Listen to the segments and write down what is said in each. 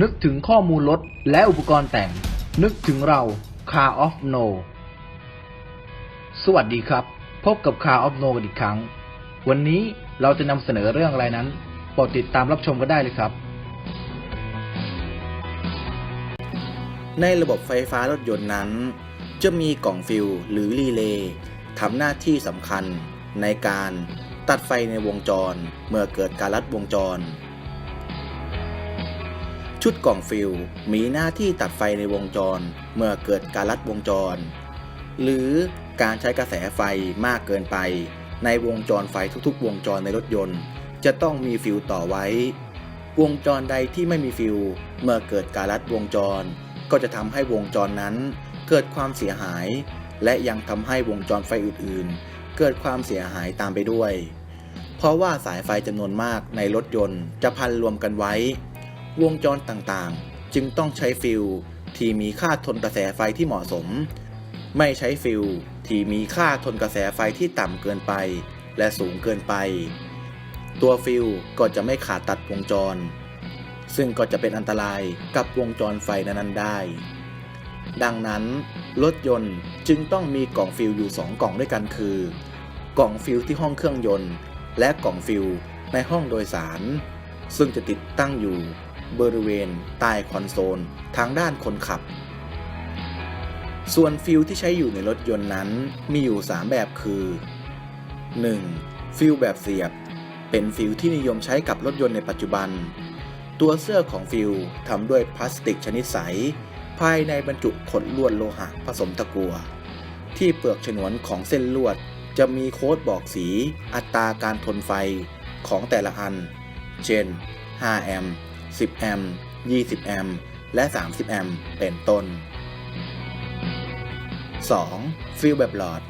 นึกถึงข้อมูลรถและอุปกรณ์แต่ง นึกถึงเรา Car of No สวัสดีครับ พบกับ Car of No กันอีกครั้ง วันนี้เราจะนำเสนอเรื่องอะไรนั้นโปรดติดตามรับชมกันได้เลยครับ ในระบบไฟฟ้ารถยนต์นั้น จะมีกล่องฟิวหรือรีเลย์ทำหน้าที่สำคัญในการตัดไฟในวงจร เมื่อเกิดการลัดวงจร ชุดกล่องฟิวมีหน้าที่ตัดไฟในวงจร เมื่อเกิดการลัดวงจร หรือการใช้กระแสไฟมากเกินไป ในวงจรไฟทุกๆ วงจรในรถยนต์ จะต้องมีฟิวต่อไว้ วงจรใดที่ไม่มีฟิวเมื่อเกิดการลัดวงจร ก็จะทำให้วงจรนั้น เกิดความเสียหาย และยังทำให้วงจรไฟอื่นๆ เกิดความเสียหายตามไปด้วย เพราะว่าสายไฟจำนวนมากในรถยนต์จะพันรวมกันไว้ วงจรต่างๆ จึงต้องใช้ฟิลที่มีค่าทนกระแสไฟที่เหมาะสม ไม่ใช้ฟิลที่มีค่าทนกระแสไฟที่ต่ำเกินไป และสูงเกินไป ตัวฟิลก็จะไม่ขาดตัดวงจร ซึ่งก็จะเป็นอันตรายกับวงจรไฟนั้นๆได้ ดังนั้น รถยนต์จึงต้องมีกล่องฟิลอยู่ 2 กล่องด้วยกันคือ กล่องฟิลที่ห้องเครื่องยนต์ และกล่องฟิลในห้องโดยสาร ซึ่งจะติดตั้งอยู่ บริเวณใต้คอนโซลทางด้านคนขับ ส่วนฟิลที่ใช้อยู่ในรถยนต์นั้นมีอยู่ 3 แบบคือ 1. ฟิลแบบเสียบ เป็นฟิลที่นิยมใช้กับรถยนต์ในปัจจุบัน ตัวเสื้อของฟิลทำด้วยพลาสติกชนิดใส ภายในบรรจุขดลวดโลหะผสมตะกัว ที่เปลือกฉนวนของเส้นลวดจะมีโค้ดบอกสีอัตราการทนไฟของแต่ละอัน เช่น 5 แอมป์ 10 แอมป์ 20 แอมป์ และ 30 แอมป์ เป็นต้น 2. ฟิลแบบหลอด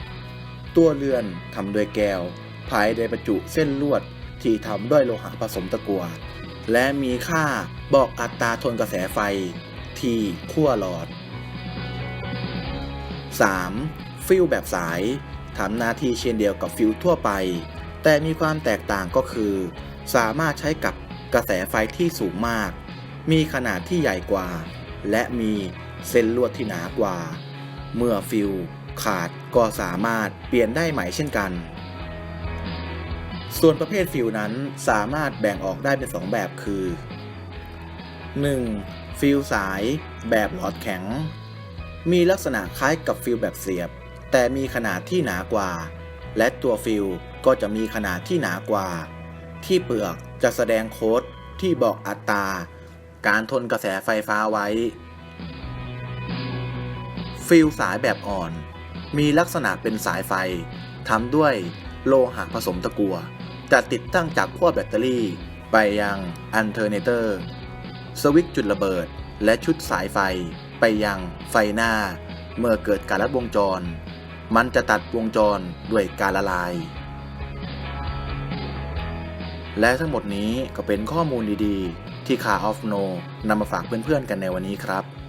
ตัวเรือนทำด้วยแก้ว ภายในบรรจุเส้นลวดที่ทำด้วยโลหะผสมตะกัวและมีค่าบอกอัตราทนกระแสไฟที่ขั้วหลอด 3. ฟิลแบบสายทำหน้าที่เช่นเดียวกับฟิลทั่วไป แต่มีความแตกต่างก็คือ สามารถใช้กับ กระแสไฟที่สูงมาก มีขนาดที่ใหญ่กว่า และมีเส้นลวดที่หนากว่า เมื่อฟิลขาดก็สามารถเปลี่ยนได้ใหม่เช่นกัน ส่วนประเภทฟิลนั้นสามารถแบ่งออกได้เป็น 2 แบบคือ 1. ฟิลสายแบบหลอดแข็ง มีลักษณะคล้ายกับฟิลแบบเสียบ แต่มีขนาดที่หนากว่า และตัวฟิลก็จะมีขนาดที่หนากว่า ที่เปลือก จะแสดงโค้ดที่บอกอัตรา การทนกระแสไฟฟ้าไว้ ฟิลสายแบบอ่อน มีลักษณะเป็นสายไฟทำด้วยโลหะผสมตะกัวจะติดตั้งจากขั้วแบตเตอรี่ ไปยังอันเทอร์เนเตอร์ สวิตช์จุดระเบิด และชุดสายไฟไปยังไฟหน้า เมื่อเกิดการลัดวงจร มันจะตัดวงจรด้วยการละลาย และทั้งหมดนี้ก็เป็นข้อมูลดีๆ ที่ Car of No นำมาฝากเพื่อนๆกันในวันนี้ครับ